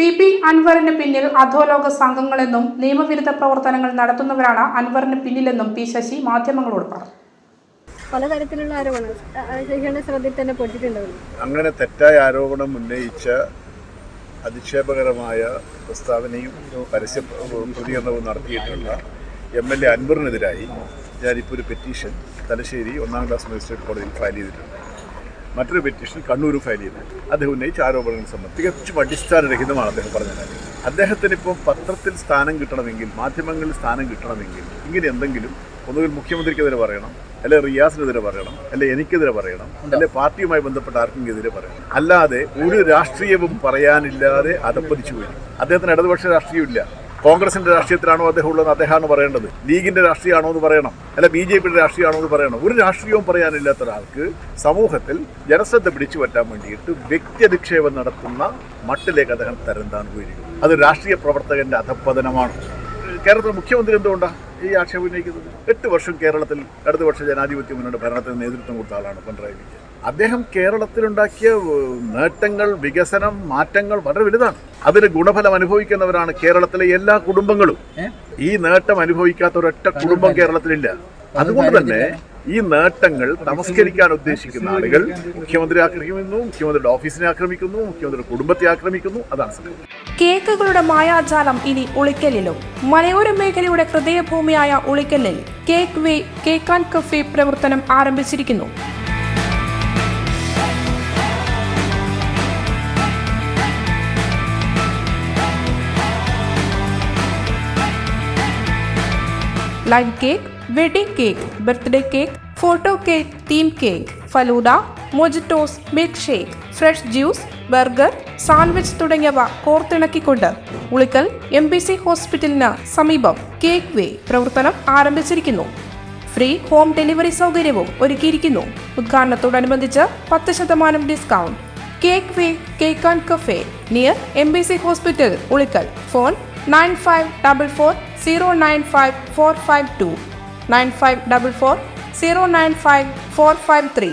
P P അൻവറിന് പിന്നിൽ അധോലോക സംഘങ്ങളെന്നും നിയമവിരുദ്ധ പ്രവർത്തനങ്ങൾ നടത്തുന്നവരാണ് അൻവറിന് പിന്നിലെന്നും പി ശശി മാധ്യമങ്ങളോട് പറഞ്ഞു. പലതരത്തിലുള്ള ആരോപണം ശ്രദ്ധയിൽ തന്നെ പെട്ടിട്ടുണ്ടാവും അങ്ങനെ തെറ്റായ ആരോപണം ഉന്നയിച്ച അധിക്ഷേപകരമായ പ്രസ്താവനയും പരസ്യ പ്രതികരണവും നടത്തിയിട്ടുള്ള എം എൽ എ അൻവറിനെതിരായി ഞാനിപ്പോൾ ഒരു പെറ്റീഷൻ തലശ്ശേരി ഒന്നാം ക്ലാസ് മജിസ്ട്രേറ്റ് കോടതിയിൽ ഫയൽ ചെയ്തിട്ടുണ്ട്. മറ്റൊരു പെറ്റീഷൻ കണ്ണൂർ ഫയൽ ചെയ്തിട്ടുണ്ട് അദ്ദേഹം ഉന്നയിച്ച ആരോപണങ്ങൾ സംബന്ധിച്ച് തികച്ചും അടിസ്ഥാനരഹിതമാണ് അദ്ദേഹം പറഞ്ഞ കാര്യം. അദ്ദേഹത്തിന് ഇപ്പോൾ പത്രത്തിൽ സ്ഥാനം കിട്ടണമെങ്കിൽ മാധ്യമങ്ങളിൽ സ്ഥാനം കിട്ടണമെങ്കിൽ ഇങ്ങനെ എന്തെങ്കിലും ഒന്നുകിൽ മുഖ്യമന്ത്രിക്കെതിരെ പറയണം അല്ലെ റിയാസിനെതിരെ പറയണം അല്ലെ എനിക്കെതിരെ പറയണം അല്ലെ പാർട്ടിയുമായി ബന്ധപ്പെട്ട ആർക്കെങ്കിലും എതിരെ പറയണം. അല്ലാതെ ഒരു രാഷ്ട്രീയവും പറയാനില്ലാതെ അതപ്പതിച്ചു പോയി. അദ്ദേഹത്തിന് ഇടതുപക്ഷ രാഷ്ട്രീയമില്ല. കോൺഗ്രസിന്റെ രാഷ്ട്രീയത്തിലാണോ അദ്ദേഹം ഉള്ളത് അദ്ദേഹമാണ് പറയേണ്ടത്. ലീഗിന്റെ രാഷ്ട്രീയമാണോ എന്ന് പറയണം. അല്ല ബി ജെ പിയുടെ രാഷ്ട്രീയമാണോ എന്ന് പറയണം. ഒരു രാഷ്ട്രീയവും പറയാനില്ലാത്ത ഒരാൾക്ക് സമൂഹത്തിൽ ജനശ്രദ്ധ പിടിച്ചു പറ്റാൻ വേണ്ടിയിട്ട് വ്യക്തിയധിക്ഷേപം നടത്തുന്ന മട്ടിലേക്ക് അദ്ദേഹം തരം താണുകയിരിക്കുന്നു അത് രാഷ്ട്രീയ പ്രവർത്തകന്റെ അധപ്പതനമാണ് കേരളത്തിലെ മുഖ്യമന്ത്രി എന്തുകൊണ്ടാണ് ഈ ആക്ഷേപം ഉന്നയിക്കുന്നത്? എട്ട് വർഷം കേരളത്തിൽ അടുത്ത വർഷം ജനാധിപത്യ മുന്നോട്ട് ഭരണത്തിന് നേതൃത്വം കൊടുത്ത ആളാണ് പിണറായി വിജയൻ. അദ്ദേഹം കേരളത്തിലുണ്ടാക്കിയ നേട്ടങ്ങൾ വികസനം മാറ്റങ്ങൾ വളരെ വലുതാണ്. അതിന് ഗുണഫലം അനുഭവിക്കുന്നവരാണ് കേരളത്തിലെ എല്ലാ കുടുംബങ്ങളും. ഈ നേട്ടം അനുഭവിക്കാത്ത ഒരൊറ്റ കുടുംബം കേരളത്തിലില്ല. അതുകൊണ്ട് തന്നെ ഈ നേട്ടങ്ങൾ തമസ്കരിക്കാൻ ഉദ്ദേശിക്കുന്ന ആളുകൾ മുഖ്യമന്ത്രി ആക്രമിക്കുന്നു മുഖ്യമന്ത്രിയുടെ ഓഫീസിനെ ആക്രമിക്കുന്നു മുഖ്യമന്ത്രിയുടെ കുടുംബത്തെ ആക്രമിക്കുന്നു അതാണ് സംഭവം. കേക്കുകളുടെ മായാജാലം ഇനി ഉളിക്കലിലും മലയോര മേഖലയുടെ ഹൃദയഭൂമിയായ ഉളിക്കലിൽ Cake Way cake and cafe പ്രവർത്തനം ആരംഭിച്ചിരിക്കുന്നു. Live cake wedding cake birthday cake photo cake theme cake falooda mojitos milk shake fresh juice burger sandwich തുടങ്ങിയവ കോർത്തിണക്കിക്കൊണ്ട് ഉളിക്കൽ എം ബി സി ഹോസ്പിറ്റലിന് സമീപം കേക്ക് വേ പ്രവർത്തനം ആരംഭിച്ചിരിക്കുന്നു. ഫ്രീ ഹോം ഡെലിവറി സൗകര്യവും ഒരുക്കിയിരിക്കുന്നു. ഉദ്ഘാടനത്തോടനുബന്ധിച്ച് പത്ത് ശതമാനം discount cake way cake and cafe near M B C hospital Ulikkal phone nine five double four zero nine five four five two nine five double four zero nine five four five three